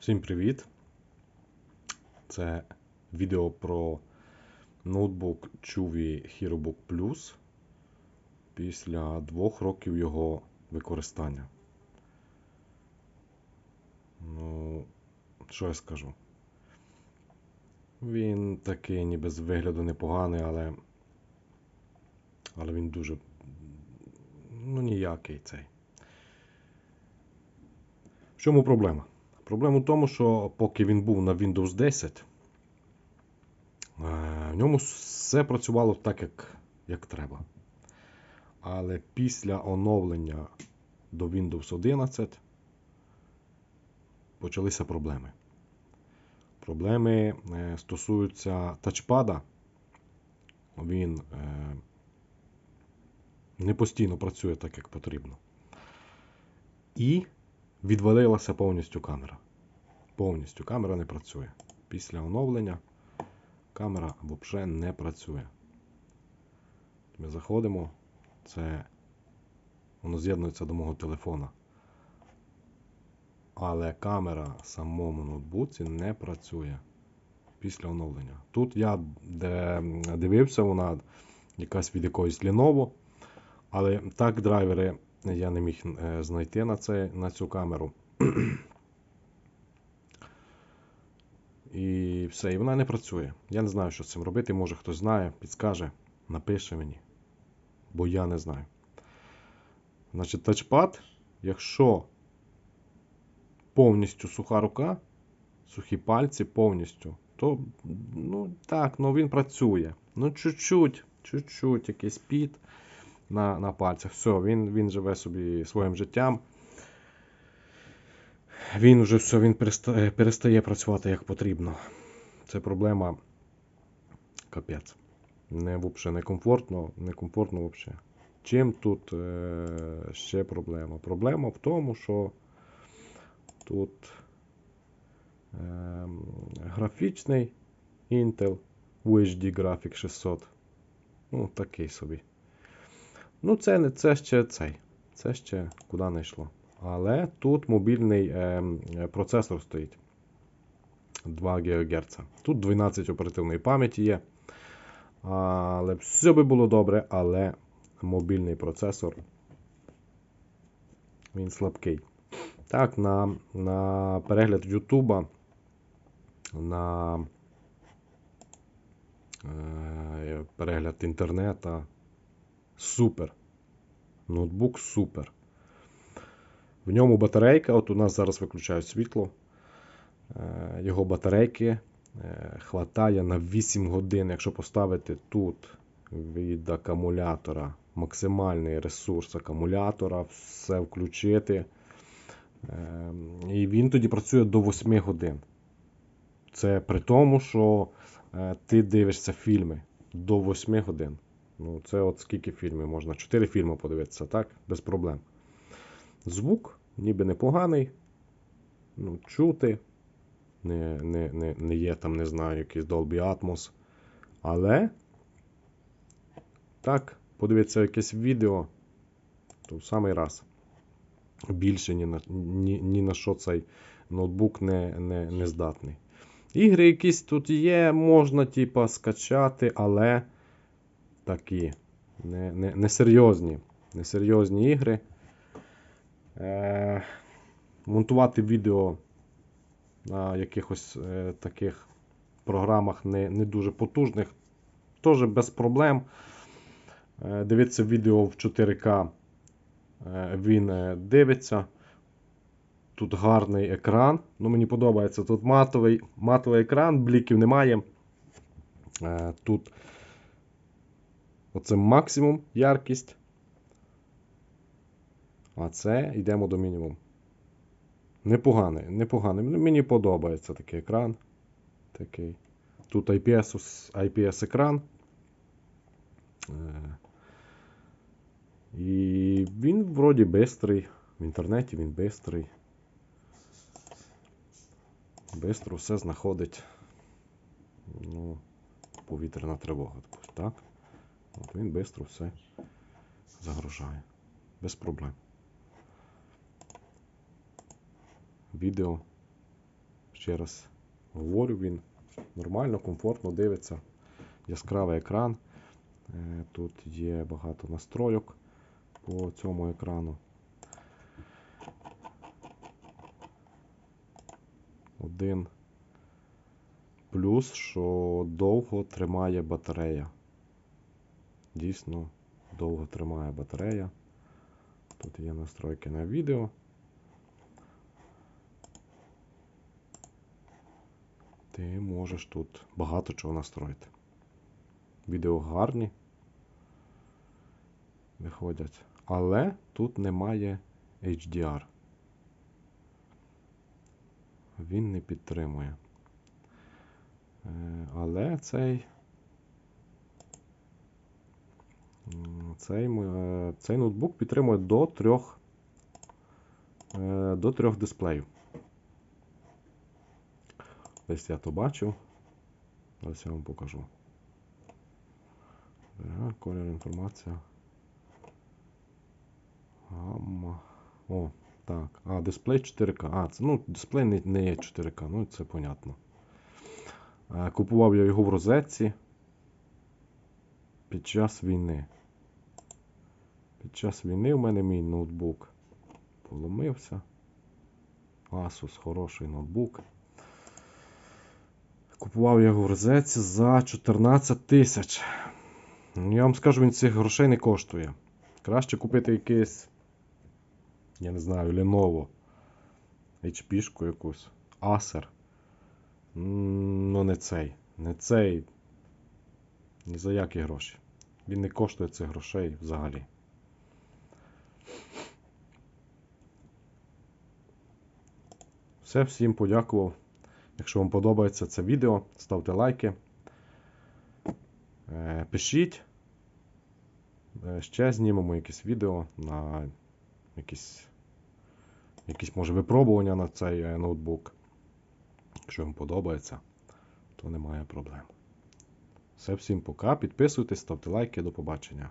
Всім привіт! Це відео про ноутбук Chuvi HeroBook Plus після двох років його використання. Ну, що я скажу? Він такий ніби з вигляду непоганий, але. Але він дуже. Ну, ніякий цей. В чому проблема? Проблема в тому, що поки він був на Windows 10, е, в ньому все працювало так, як, як треба. Але після оновлення до Windows 11 почалися проблеми. Проблеми е, стосуються тачпада. Він е, не постійно працює так, як потрібно. І відвалилася повністю камера. Повністю камера не працює. Після оновлення камера взагалі не працює. Ми заходимо, це воно з'єднується до мого телефона. Але камера в самому ноутбуці не працює після оновлення. Тут я дивився, вона якась від якоїсь Lenovo, але так драйвери я не міг е, знайти на, це, на цю камеру. І все, і вона не працює. Я не знаю, що з цим робити. Може хтось знає, підскаже, напише мені. Бо я не знаю. Значить, тачпад, якщо повністю суха рука, сухі пальці повністю, то ну так, ну він працює. Ну, чуть-чуть, чуть-чуть, якийсь піт на на пальцях. Все, він він живе собі своїм життям. Він вже все, він перестає, перестає працювати як потрібно. Це проблема капець. Не взагалі не комфортно, взагалі. Чим тут е, ще проблема? Проблема в тому, що тут е, графічний Intel UHD Graphic 600. Ну, такий собі. Ну, це не це ще цей. Це ще куди не йшло. Але тут мобільний е, процесор стоїть 2 ГГц. Тут 12 оперативної пам'яті є. Але все би було добре, але мобільний процесор він слабкий. Так, на на перегляд Ютуба, на е, перегляд інтернету супер. Ноутбук супер. В ньому батарейка, от у нас зараз виключають світло. Е, його батарейки е, хватає на 8 годин. Якщо поставити тут від акумулятора максимальний ресурс акумулятора, все включити. Е, і він тоді працює до 8 годин. Це при тому, що ти дивишся фільми до 8 годин. Ну, Це от скільки фільмів можна? 4 фільми подивитися, так? Без проблем. Звук ніби непоганий. Ну, Чути. Не не, не, не є там, не знаю, якийсь Dolby Atmos. Але. Так, подивитися якесь відео, то в самий раз. Більше ні на ні, ні на що цей ноутбук не не, не здатний. Ігри якісь тут є, можна, типа, скачати, але такі не, не, несерйозні, несерйозні ігри. Е, Монтувати відео на якихось е, таких програмах не не дуже потужних, теж без проблем. Е, Дивитися відео в 4К е, він дивиться. Тут гарний екран. Ну, Мені подобається. Тут матовий матовий екран, бліків немає. Тут оце максимум яркість. А це йдемо до мінімум. Непоганий, непоганий. Мені подобається такий екран. Такий. Тут IPS IPS екран. Е, і він вроді бистрий. В інтернеті він бистрий. Бистро все знаходить. Ну, повітряна тривога. Так? От Він швидко все загружає. Без проблем. Відео ще раз говорю, він нормально, комфортно дивиться. Яскравий екран. Е, Тут є багато настройок по цьому екрану. Один плюс, що довго тримає батарея. Дійсно, довго тримає батарея. Тут є настройки на відео. Ти можеш тут багато чого настроїти. Відео гарні виходять. Але тут немає HDR. Він не підтримує. Е, Але цей. Цей, е, цей ноутбук підтримує до трьох, е, до трьох дисплеїв. Десь я то бачив. Зараз я вам покажу. Ага, колір інформація. Гамма. О, так. А, дисплей 4К. А, це, ну, дисплей не, не є 4К, ну це понятно. А, купував я його в розетці під час війни. Під час війни в мене мій ноутбук поломився. Asus хороший ноутбук. Купував я розетці за 14 тисяч. Ну, Я вам скажу, він цих грошей не коштує. Краще купити якийсь, я не знаю, Lenovo, HP-шку якусь, Acer. Ну, не цей. Не цей. Ні за які гроші. Він не коштує цих грошей взагалі. Все, всім подякував. Якщо вам подобається це відео, ставте лайки. Е, Пишіть. Е, Ще знімемо якесь відео на якісь, якісь може випробування на цей е, ноутбук. Якщо вам подобається, то немає проблем. Все, всім пока. Підписуйтесь, ставте лайки, до побачення.